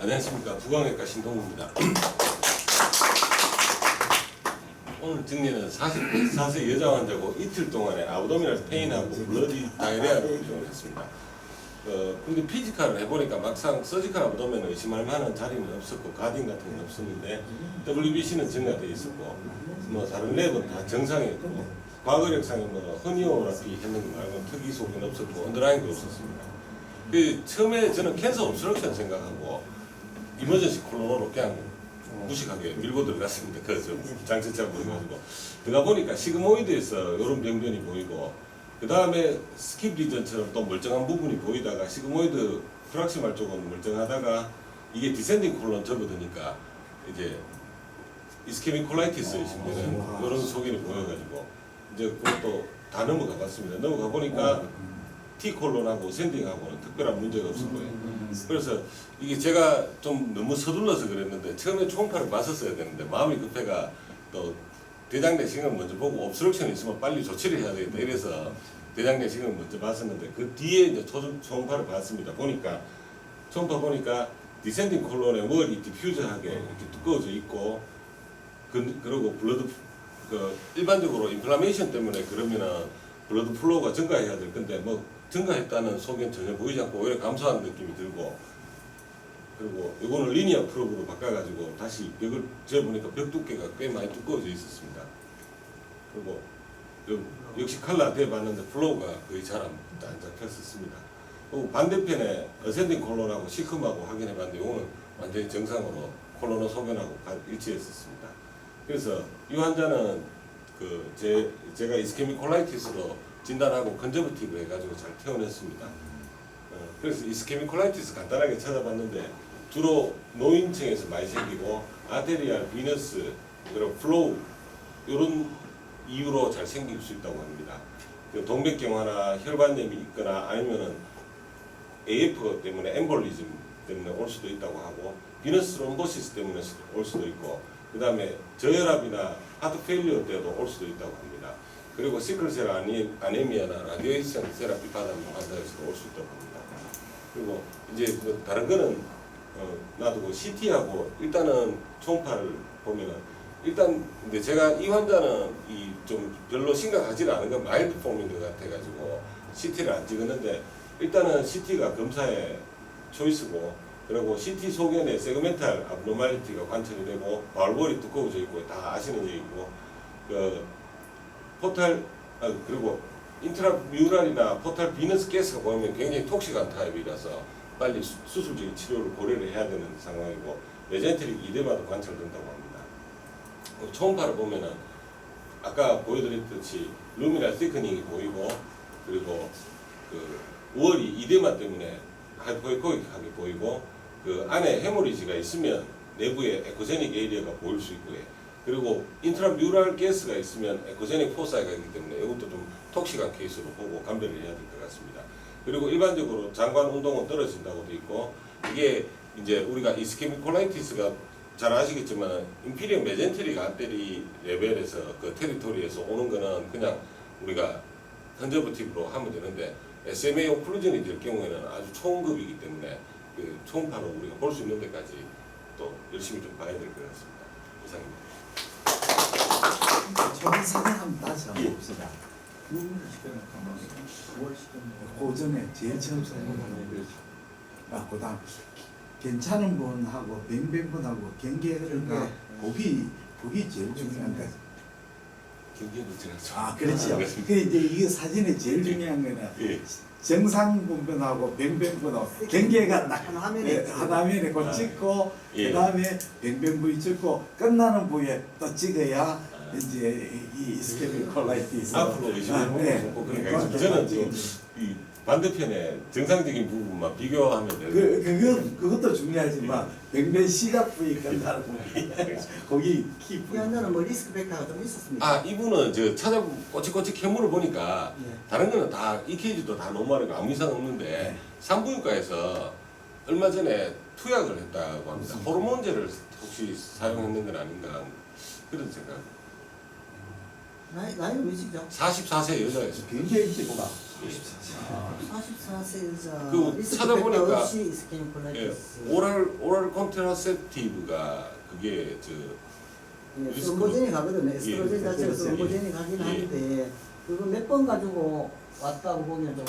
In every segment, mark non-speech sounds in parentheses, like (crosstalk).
안녕하십니까 부광외과 신동우입니다. (clears throat) 오늘 증리는 44세 여자 환자고 이틀 동안에 아브도미널 페인하고 블러디 다이레아를 의존을 했습니다. 어, 근데 피지컬을 해보니까 막상 서지컬 아브도면을 의심할 만한 자리는 없었고 가딩 같은 건 없었는데 WBC는 증가돼 있었고 뭐 다른 랩은 다 정상이었고 과거 역상에 뭐 허니오라피 했는 거 말고 특이 소견 없었고 언더라인도 없었습니다. 그 처음에 저는 캔서 옵스트럭션 생각하고 이머전시 콜로노로 그냥 무식하게 밀고 들어갔습니다. 그래서 장치차 보여가지고 들어가 보니까 시그모이드에서 이런 병변이 보이고 그 다음에 스킵 리전처럼 또 멀쩡한 부분이 보이다가 시그모이드 프락시말 쪽은 멀쩡하다가 이게 디센딩 콜론 접어드니까 이제 이스케믹 콜라이티스이신 분은 이런 소견이 보여가지고 이제 그것도 다 넘어가 봤습니다. 넘어가 보니까 T 콜론하고 샌딩하고는 특별한 문제가 없을 거예요. 그래서 이게 제가 좀 너무 서둘러서 그랬는데 처음에 초음파를 봤었어야 되는데 마음이 급해가 또 대장 내시경을 먼저 보고 옵스트럭션이 있으면 빨리 조치를 해야 되겠다 이래서 대장 내시경을 먼저 봤었는데 그 뒤에 이제 초, 초음파를 봤습니다. 보니까 초음파 보니까 디센딩 콜론에 월이 디퓨저하게 이렇게 두꺼워져 있고 그, 그리고 블러드 그 일반적으로 인플라메이션 때문에 그러면은 블러드 플로우가 증가해야 될 건데 뭐 증가했다는 소견 전혀 보이지 않고 오히려 감소하는 느낌이 들고 그리고 이거는 리니어 프로브로 바꿔가지고 다시 벽을 재보니까 벽 두께가 꽤 많이 두꺼워져 있었습니다. 그리고 요- 역시 칼라 대봤는데 플로우가 거의 잘 안 잡혔었습니다. 그리고 반대편에 어센딩 콜론하고 시큼하고 확인해봤는데 이거는 완전히 정상으로 콜로노 소견하고 가- 일치했었습니다. 그래서 이 환자는 그 제 제가 이스케믹 콜라이티스로 진단하고 컨저버티브 해가지고 잘 퇴원했습니다. 어, 그래서 이스케믹 콜라이티스 간단하게 찾아봤는데 주로 노인층에서 많이 생기고 아테리알, 비너스, 그리고 플로우 이런 이유로 잘 생길 수 있다고 합니다. 그 동맥경화나 혈관염이 있거나 아니면은 AF 때문에 엠볼리즘 때문에 올 수도 있다고 하고 비너스 롬보시스 때문에 올 수도 있고 그 다음에 저혈압이나 하트 페일리어 때도 올 수도 있다고 합니다. 그리고 시클셀 아니, 아네미아나 라디에이션 세라피 받는 환자에서도 올수 있다고 합니다. 그리고 이제 그 다른 거는 어, 놔두고 CT하고 일단은 초음파를 보면은 일단 근데 제가 이 환자는 이 좀 별로 심각하지 않은 건 마일드 폼인 것 같아가지고 CT를 안 찍었는데 일단은 CT가 검사의 초이스고 그리고 CT 소견에 세그멘탈 abnormality가 관찰이 되고 발볼이 두꺼워져 있고 다 아시는 얘기고 그 포탈 아, 그리고 인트라뮤랄이나 포탈 비너스 가스가 보이면 굉장히 톡식한 타입이라서 빨리 수- 수술적인 치료를 고려를 해야 되는 상황이고 레젠트릭 이데마도 관찰된다고 합니다. 어, 초음파를 보면은 아까 보여드렸듯이 루미널 시크닝이 보이고 그리고 그 월이 이데마 때문에 하이포에코익하게 보이고 그 안에 헤모리지가 있으면 내부에 에코제닉 에리어가 보일 수 있고요. 그리고 인트라뮤랄 가스가 있으면 에코제닉 포사이가 있기 때문에 이것도 좀 톡식한 케이스로 보고 감별을 해야 될 것 같습니다. 그리고 일반적으로 장관 운동은 떨어진다고 돼 있고 이게 이제 우리가 이스케믹 콜라이티스가 잘 아시겠지만 인피리엄 메젠테릭 아테리 레벨에서 그 테리토리에서 오는 거는 그냥 우리가 컨저버티브로 하면 되는데 SMA 오클루전이 될 경우에는 아주 초음급이기 때문에 그 초음파로 우리가 볼 수 있는 데까지 또 열심히 좀 봐야 될 것 같습니다. 이상입니다. 한번 다시 한번 예. 봅시다. 고전에 제일 처음 사는 아, 그다음 괜찮은 분하고 뱅뱅 분하고 경계가 거기 거기 제일 중요한데. 경기도 지났죠. 아, 그렇죠. 알겠습니다. 그 이제 이게 사진에 제일 중요한 거는 예. 정상 분하고 뱅뱅 분하고 경계가 딱한 화면에 예, 한 화면에 그 아, 찍고 예. 그다음에 뱅뱅 부위 찍고 끝나는 부위에 또 찍어야 아. 이제 이 스케빌 콜라이티스 앞으로 아, 네. 꼭 그렇게 하겠습니다. 저는 좀이 반대편에 정상적인 부분만 비교하면 되는 그 그건 그것도 중요하지만 뱅뱅 시작 부위 끝나는 부위 거기 키이 부위 환자는 뭐 리스크 팩터가 좀 있었습니다. 아 이분은 저 찾아 꼬치꼬치 캐물을 보니까 예. 다른 거는 다 EKG도 다 노멀하고 아무 이상 없는데 네. 산부인과에서 얼마 전에 투약을 했다고 합니다. 호르몬제를 혹시 사용했는 건 아닌가 그런 생각. 나이 나이는 몇이죠? 44세 여자였어요. 굉장히 깊다. 44세 여자 그 리스크 찾아보니까- 예, 콜라이티스 오랄 오랄 컨트라셉티브가 그게 저 예, 하거든요. 예, 에스트로겐 자체가. 솔모제닉 하긴 예. 하는데 그거 몇 번 가지고 왔다고 보면 좀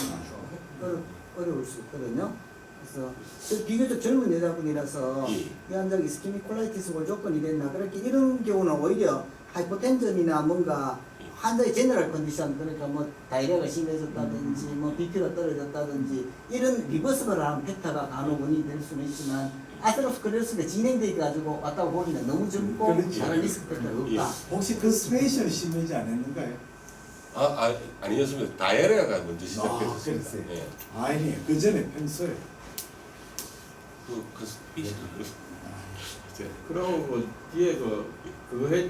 어려, 어려울 수 있거든요. 그래서 저 비교적 젊은 여자분이라서 예. 이 환자가 이스케믹 콜라이티스가 조건이 됐나 그렇게 이런 경우는 오히려 하이포텐전이나 뭔가 환자의 제너럴 컨디션 그러니까 뭐 다이레가 심해졌다든지 뭐 BP가 떨어졌다든지 이런 리버스블한 팩터가 간혹 원인이 될 수는 있지만 아테로스클레로스가 진행돼 가지고 왔다고 보기는 너무 젊고 그렇지. 다른 리스크 팩터가 예. 없다. 혹시 그 스페이셜 심해지 않았는가요? 아, 아 아니었습니다. 다이아레아가 먼저 아, 시작됐습니다. 그랬어요. 예. 아니 그 전에 평소에 그그 스피치 그러고 그 뒤에 그 그거 해,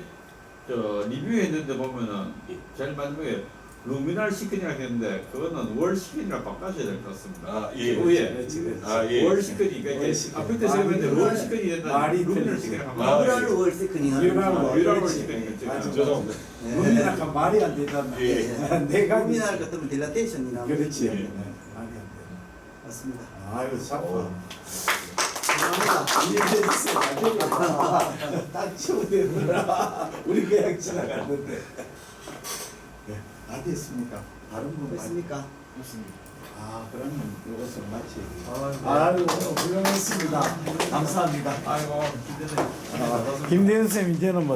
저 리뷰했는데 보면은 예. 제일 마지막에 루미널 시큰이라고 했는데 그거는 월 시큰이라 바꿔줘야 될 것 같습니다. 아 예. 후에 그렇지. 아 예. 월 시큰이 그러니까 월 이제 시큰. 아플 때 틀리지. 월 된다. 시큰이 아, 바꿔. 유라를 월세크닝 하는 유라를 거죠. 월- 그렇지. 시큰이 맞아. 죄송합니다. 약간 말이 안 되잖아. 예. 내가 루미날 같으면 딜라테이션이나 그렇지. 예. 네, 말이 안 돼. 맞습니다. 아유 샤프. 감사합니다. 이해됐어. 딱 치우되더라. 우리 그냥 지나갔는데. 네, 다 됐습니까? 다른 분 됐습니까? 아, 그러면 이것은 마치. 아이고. 훌륭했습니다. 감사합니다. 아이고 기대돼. 김대현 쌤 이제는 뭐